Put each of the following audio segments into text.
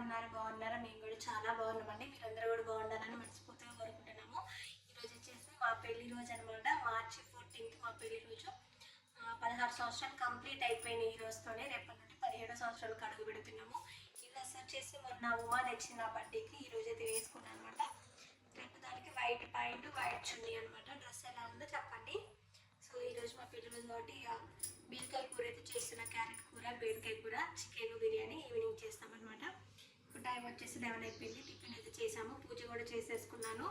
ఉన్నారు బాగున్నారా? మేము కూడా చాలా బాగున్నామండి. మీరందరూ కూడా బాగుండాలని మనస్ఫూర్తిగా కోరుకుంటున్నాము. ఈరోజు వచ్చేసి మా పెళ్ళి రోజు అనమాట మార్చి ఫోర్టీన్త్ మా పెళ్ళి రోజు. పదహారు సంవత్సరాలు కంప్లీట్ అయిపోయినాయి ఈ రోజుతోనే. రేపటి నుండి పదిహేడో సంవత్సరాలకు అడుగు పెడుతున్నాము. ఈ డ్రెస్ వచ్చేసి మొన్న ఉమా తెచ్చింది నా బర్త్డేకి ఈ రోజు అయితే వేసుకున్నాను అనమాట రేపు దానికి వైట్ పాయింట్ వైట్ చున్నీ అనమాట డ్రెస్ ఎలా ఉందో చెప్పండి. సో ఈరోజు మా పెళ్ళి రోజు కాబట్టి బీరకాయ కూర అయితే చేస్తున్న క్యారెట్ కూర బీరకాయ కూర చికెన్ బిర్యానీ ఈవినింగ్ చేస్తామన్నమాట. అనమాట టైం వచ్చేసి లెవెన్ అయిపోయింది. టిఫిన్ అయితే చేసాము పూజ కూడా చేసేసుకున్నాను.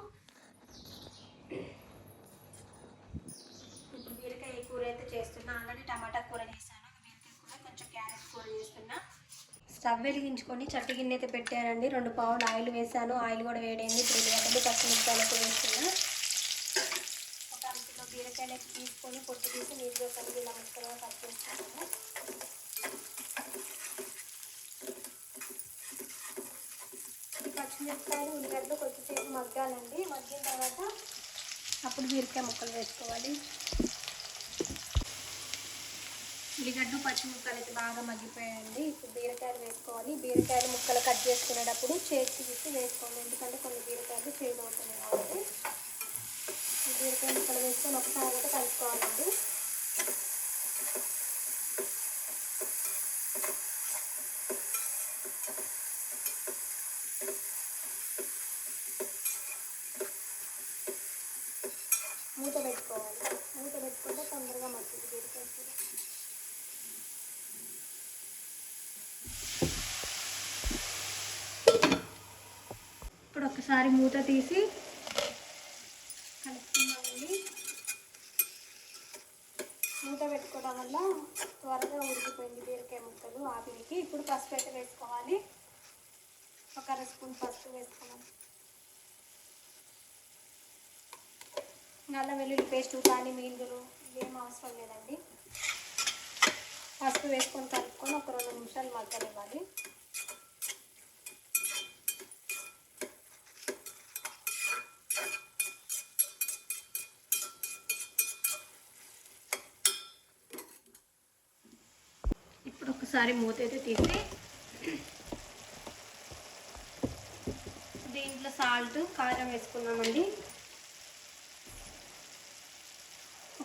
ఇప్పుడు బీరకాయ కూర అయితే చేస్తున్నా. ఆల్రెడీ టమాటా కూర చేశాను. బీరకాయ కూర కొంచెం క్యారెట్ కూర చేస్తున్నా. స్టవ్ వెలిగించుకొని చట్టి గిన్నె అయితే పెట్టానండి. రెండు పావులు ఆయిల్ వేసాను ఆయిల్ కూడా వేడైంది. ఇప్పుడు ఉల్లిగడ్డలు పచ్చిమిరపకాయలు అయితే వేస్తున్నా. ఒక అంతలో బీరకాయలు అయితే తీసుకొని పొట్టు తీసి నీటిలో కలిగి ఇలా ముక్కలుగా కట్ ఈ పచ్చిమిరపకాయలు ఉల్లిగడ్డలు కొద్దిసేపు మగ్గాలండి. మగ్గిన తర్వాత అప్పుడు బీరకాయ ముక్కలు వేసుకోవాలి. ఉల్లిగడ్డ పచ్చిమిరపకాయలు అయితే బాగా మగ్గిపోయాయండి. ఇప్పుడు బీరకాయలు వేసుకోవాలి. బీరకాయలు ముక్కలు కట్ చేసుకునేటప్పుడు చేతి తీసి వేసుకోవాలి. ఎందుకంటే కొన్ని బీరకాయలు చేదు అవుతున్నాయి కాబట్టి బీరకాయ ముక్కలు వేసుకొని ఒకసారి అయితే కలుపుకోవాలండి మూత పెట్టుకోవాలి. మూత పెట్టుకుంటే తొందరగా మగ్గుతుంది బీరకాయ కూర ఇప్పుడు ఒకసారి మూత తీసి కలుపుకుందామండి. మూత పెట్టుకోవడం వల్ల త్వరగా ఉడికిపోయింది బీరకాయ ముక్కలు ఆవిరికి ఇప్పుడు పసుపు అయితే వేసుకోవాలి. ఒక అర స్పూన్ పసుపు వేసుకోవాలి. నల్ల వెల్లుల్లి పేస్ట్ కానీ మీందులు ఏం అవసరం లేదండి. పసుపు వేసుకొని కలుపుకొని ఒక రెండు నిమిషాలు మగ్గనివ్వాలి. ఇప్పుడు ఒకసారి మూత అయితే తీసి దీంట్లో సాల్ట్ కారం వేసుకున్నామండి.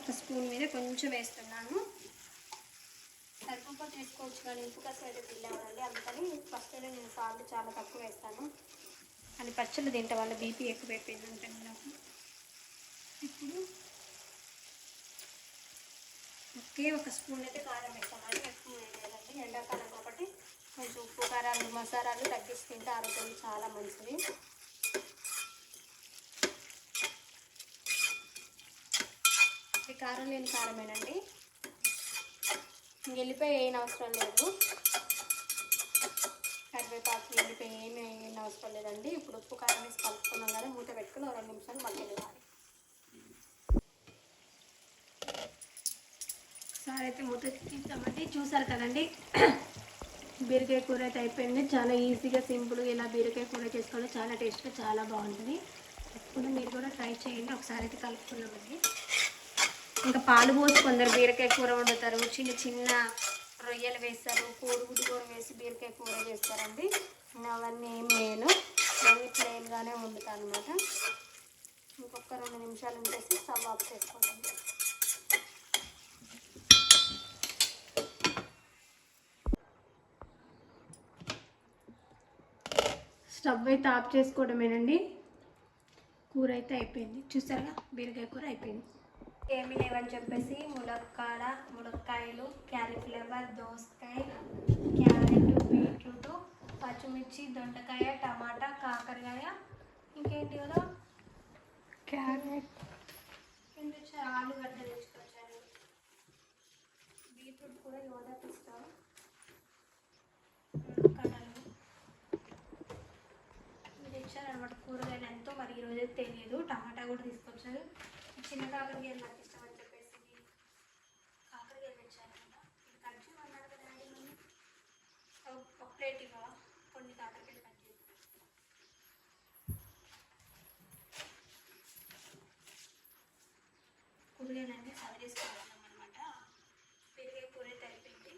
ఒక స్పూన్ మీద కొంచెం వేస్తున్నాను. సరిపోతే వేసుకోవచ్చు కానీ ఉప్పు కసం అయితే తిన్నామండి అందుకని ఫస్ట్ నేను సాల్ట్ చాలా తక్కువ వేస్తాను. అని పచ్చళ్ళు తింటే వాళ్ళ బీపీ ఎక్కువ అయిపోయింది అంటే నాకు. ఇప్పుడు ఒకే ఒక స్పూన్ అయితే కారం వేస్తామండి ఎక్కువ వేయలేదండి ఎండాకాలం కాబట్టి కొంచెం ఉప్పు కారాలు మసాలాలు తగ్గించి తింటే ఆరోగ్యం చాలా మంచిది. ఈ కారం లేని కారమేనండి. వెళ్ళిపోయి ఏం అవసరం లేదు. కరివేపాకు వెళ్ళిపోయి ఏమి అవసరం లేదండి. ఇప్పుడు ఉప్పు కారం వేసి కలుపుకున్నాం కానీ మూత పెట్టుకుని ఒక రెండు నిమిషాలు మగ్గనివ్వాలి. సార్ అయితే మూత తీద్దామండి చూసారు కదండి బీరకాయ కూర అయితే అయిపోయింది. చాలా ఈజీగా సింపుల్గా ఇలా బీరకాయ కూర చేసుకోవాలి చాలా టేస్ట్గా చాలా బాగుంటుంది. తప్పకుండా మీరు కూడా ట్రై చేయండి. ఒకసారి అయితే కలుపుకున్నామండి ఇంకా పాలు పోసి కొందరు బీరకాయ కూర వండుతారు. చిన్న చిన్న రొయ్యలు వేస్తారు. కోడిగుడ్డు కూర వేసి బీరకాయ కూర చేస్తారండి. అవన్నీ ఏం నేను నేను ప్లెయిన్గానే వండుతాను అనమాట ఇంకొక రెండు నిమిషాలు ఉంచేసి స్టవ్ ఆఫ్ చేసుకోండి స్టవ్ అయితే ఆఫ్ చేసుకోవడమేనండి. కూర అయితే అయిపోయింది. చూసారుగా? బీరకాయ కూర అయిపోయింది. ఏమీ లేవని చెప్పేసి ములక్కాడ ములక్కాయలు క్యాలీఫ్లవర్ దోసకాయ క్యారెట్ బీట్రూట్ పచ్చిమిర్చి దొండకాయ టమాటా కాకరకాయ. ఇంకేంటి కదా? క్యారెట్. తెచ్చారు ఆలుగడ్డ తెచ్చుకొచ్చారు బీట్రూట్ కూడా యోదా తీస్తాం. కడలు మీరు ఇచ్చారనమాట కూరగాయలు. ఎంతో మరి ఈరోజు తెలియదు. టమాటా కూడా తీసుకొచ్చారు. చిన్న కాకరకాయలు నాకు ఇష్టం అని చెప్పేసి కాకరకాయలు తెచ్చారనమాట ఇది కట్ చేయమన్నారు కదా డాడీ మమ్మీ. ఒక- ప్లేట్ ఇవ్వవా? కొన్ని కాకరకాయలు కట్ చేసి కూరగాయలన్నీ సవరేసుకుంటున్నాం అనమాట. పెరిగే కూర అయితే అయిపోయింది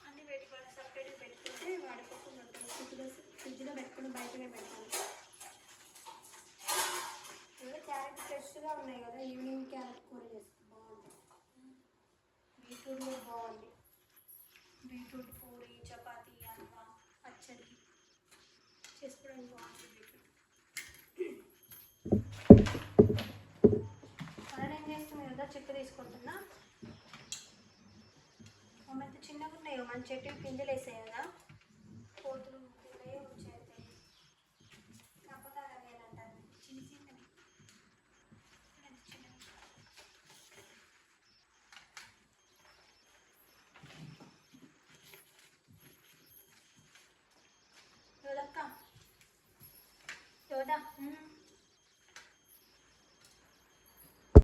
అన్ని పెట్టుకోవాలి. సపరేట్ పెట్టుకుంటే వాడికి ఉంటుంది ఫ్రిడ్జ్లో ఫ్రిడ్జ్లో పెట్టుకుని బయటనే పెడతాను ఫ్రెష్గా ఉన్నాయి కదా ఈవినింగ్ క్యారెట్ కూర చేస్తే బాగుంటుంది. బీట్రూట్ కూడా బాగుంది. బీట్రూట్ పూరి చపాతీ అల్వా పచ్చడి చేసుకోవడానికి బాగుంది బీట్రూట్. అలా ఏం చేస్తున్నాను కదా చెక్క తీసుకుంటున్నా. మమ్మల్ని చిన్నగా ఉన్నాయి మన చెట్టు పిందెలు వేసాయి కదా.